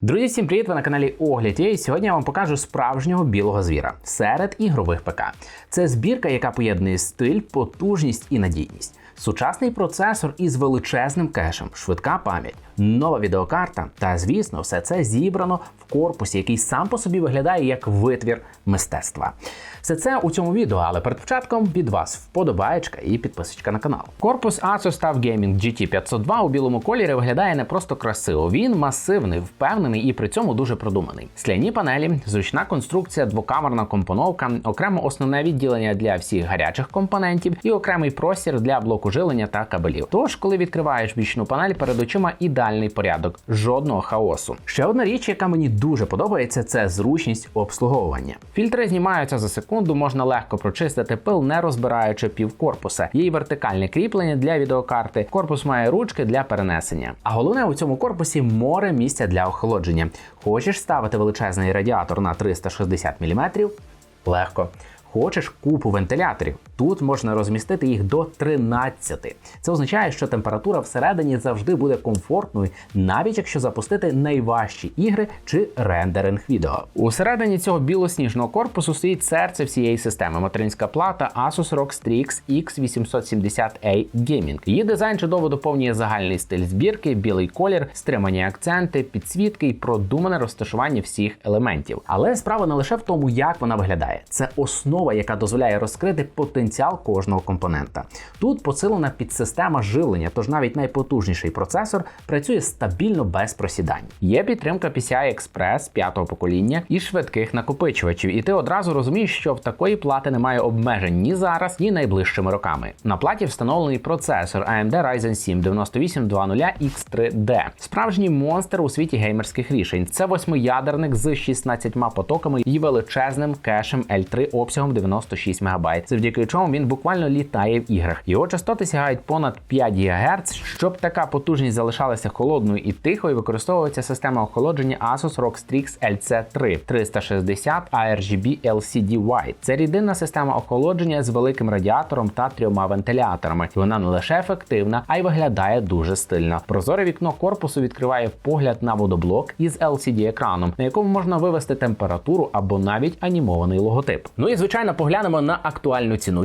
Друзі, всім привіт! Ви на каналі Огляд. І сьогодні я вам покажу справжнього білого звіра серед ігрових ПК. Це збірка, яка поєднує стиль, потужність і надійність. Сучасний процесор із величезним кешем, швидка пам'ять, нова відеокарта та, звісно, все це зібрано в корпусі, який сам по собі виглядає як витвір мистецтва. Все це у цьому відео, але перед початком від вас вподобаєчка і підписочка на канал. Корпус Asus TUF Gaming GT502 у білому кольорі виглядає не просто красиво, він масивний, впевнений і при цьому дуже продуманий. Скляні панелі, зручна конструкція, двокамерна компоновка, окремо основне відділення для всіх гарячих компонентів і окремий простір для блоку живлення та кабелів. Тож, коли відкриваєш бічну панель, перед очима ідеальний порядок, жодного хаосу. Ще одна річ, яка мені дуже подобається, це зручність обслуговування. Фільтри знімаються за секунду, можна легко прочистити пил, не розбираючи півкорпуса. Є й вертикальне кріплення для відеокарти. Корпус має ручки для перенесення. А головне у цьому корпусі море місця для охолодження. Хочеш ставити величезний радіатор на 360 мм? Легко. Хочеш купу вентиляторів. Тут можна розмістити їх до 13. Це означає, що температура всередині завжди буде комфортною, навіть якщо запустити найважчі ігри чи рендеринг відео. Усередині цього білосніжного корпусу стоїть серце всієї системи. Материнська плата Asus ROG Strix X870A Gaming. Її дизайн чудово доповнює загальний стиль збірки, білий колір, стримані акценти, підсвітки і продумане розташування всіх елементів. Але справа не лише в тому, як вона виглядає. Це основа, яка дозволяє розкрити потенціал кожного компонента. Тут посилена підсистема живлення, тож навіть найпотужніший процесор працює стабільно без просідань. Є підтримка PCI Express п'ятого покоління і швидких накопичувачів, і ти одразу розумієш, що в такої плати немає обмежень ні зараз, ні найближчими роками. На платі встановлений процесор AMD Ryzen 7 9820X3D. Справжній монстр у світі геймерських рішень. Це восьмиядерник з 16 потоками і величезним кешем L3 обсягом 96 МБ, завдяки чому він буквально літає в іграх. Його частоти сягають понад 5 ГГц. Щоб така потужність залишалася холодною і тихою, використовується система охолодження Asus ROG Strix LC3 360 ARGB LCD White. Це рідинна система охолодження з великим радіатором та трьома вентиляторами. Вона не лише ефективна, а й виглядає дуже стильно. Прозоре вікно корпусу відкриває погляд на водоблок із LCD екраном, на якому можна вивести температуру або навіть анімований логотип. Ну і звичайно, поглянемо на актуальну ціну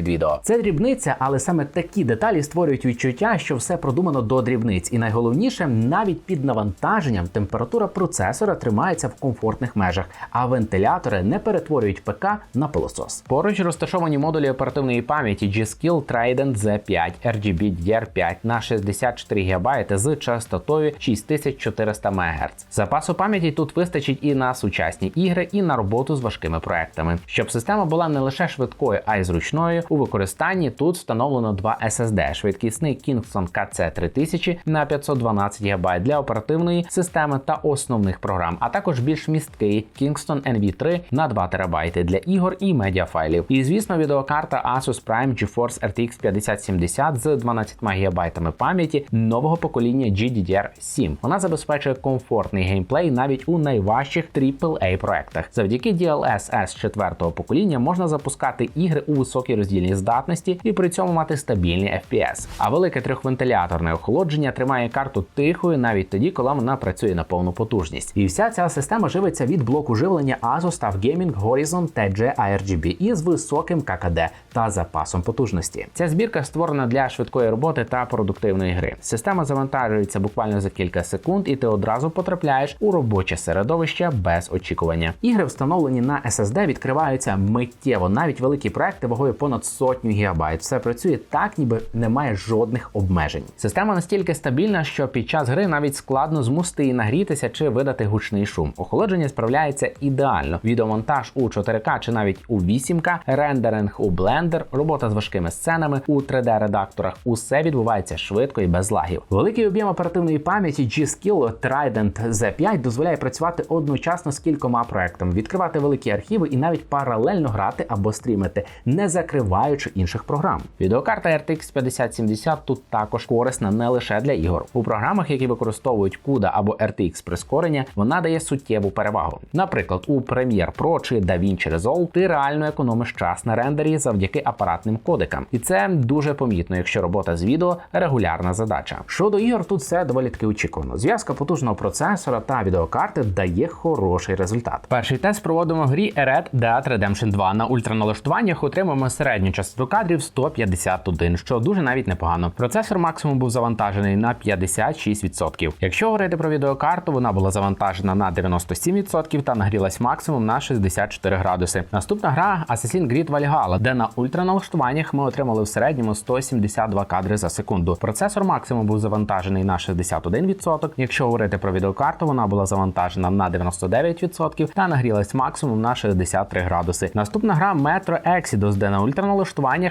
відео. Це дрібниця, але саме такі деталі створюють відчуття, що все продумано до дрібниць. І найголовніше, навіть під навантаженням температура процесора тримається в комфортних межах, а вентилятори не перетворюють ПК на пилосос. Поруч розташовані модулі оперативної пам'яті G-Skill Trident Z5 RGB DDR5 на 64 ГБ з частотою 6400 МГц. Запасу пам'яті тут вистачить і на сучасні ігри, і на роботу з важкими проектами. Щоб система була не лише швидкою, а й зручною. У використанні тут встановлено два SSD, швидкісний Kingston KC3000 на 512 ГБ для оперативної системи та основних програм, а також більш місткий Kingston NV3 на 2 ТБ для ігор і медіафайлів. І звісно, відеокарта Asus Prime GeForce RTX 5070 з 12 ГБ пам'яті нового покоління GDDR7. Вона забезпечує комфортний геймплей навіть у найважчих AAA проектах. Завдяки DLSS 4 покоління можна запускати ігри у високій роздільній здатності і при цьому мати стабільні FPS. А велике трьохвентиляторне охолодження тримає карту тихою навіть тоді, коли вона працює на повну потужність. І вся ця система живиться від блоку живлення Asus TUF Gaming Horizon TG ARGB із високим ККД та запасом потужності. Ця збірка створена для швидкої роботи та продуктивної гри. Система завантажується буквально за кілька секунд, і ти одразу потрапляєш у робоче середовище без очікування. Ігри, встановлені на SSD, відкриваються миттєво. Навіть великі проекти вагою понад понад сотню гігабайт. Все працює так, ніби немає жодних обмежень. Система настільки стабільна, що під час гри навіть складно змусити її нагрітися чи видати гучний шум. Охолодження справляється ідеально. Відеомонтаж у 4К чи навіть у 8К, рендеринг у Blender, робота з важкими сценами у 3D-редакторах. Усе відбувається швидко і без лагів. Великий об'єм оперативної пам'яті G-Skill Trident Z5 дозволяє працювати одночасно з кількома проектами, відкривати великі архіви і навіть паралельно грати або стрімити, не закриваючи інших програм. Відеокарта RTX 5070 тут також корисна не лише для ігор. У програмах, які використовують CUDA або RTX прискорення, вона дає суттєву перевагу. Наприклад, у Premiere Pro чи DaVinci Resolve ти реально економиш час на рендері завдяки апаратним кодекам, і це дуже помітно, якщо робота з відео регулярна задача. Щодо ігор, тут все доволі таки очікувано. Зв'язка потужного процесора та відеокарти дає хороший результат. Перший тест проводимо в грі Red Dead Redemption 2. На ультраналаштуваннях отримуємо середню частоту кадрів 151, що дуже навіть непогано. Процесор максимум був завантажений на 56%. Якщо говорити про відеокарту, вона була завантажена на 97% та нагрілась максимум на 64 градуси. Наступна гра Assassin's Creed Valhalla, де на ультраналаштуваннях ми отримали в середньому 172 кадри за секунду. Процесор максимум був завантажений на 61%. Якщо говорити про відеокарту, вона була завантажена на 99% та нагрілась максимум на 63 градуси. Наступна гра Metro Exodus, де на ультраналаштуваннях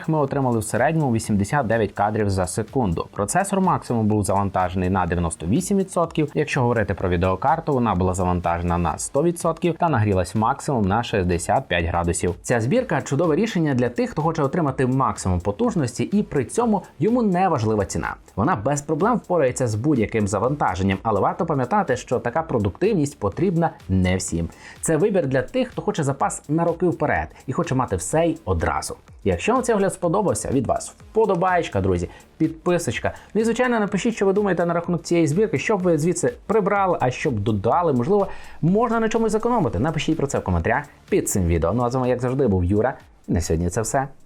ми отримали в середньому 89 кадрів за секунду. Процесор максимум був завантажений на 98%. Якщо говорити про відеокарту, вона була завантажена на 100% та нагрілась максимум на 65 градусів. Ця збірка чудове рішення для тих, хто хоче отримати максимум потужності, і при цьому йому не важлива ціна. Вона без проблем впорається з будь-яким завантаженням, але варто пам'ятати, що така продуктивність потрібна не всім. Це вибір для тих, хто хоче запас на роки вперед і хоче мати все й одразу. Якщо вам цей огляд сподобався, від вас вподобаєчка, друзі, підписочка. Ну і звичайно, напишіть, що ви думаєте на рахунок цієї збірки, що б ви звідси прибрали, а що б додали. Можливо, можна на чомусь зекономити. Напишіть про це в коментарях під цим відео. Ну а з вами, як завжди, був Юра. На сьогодні це все.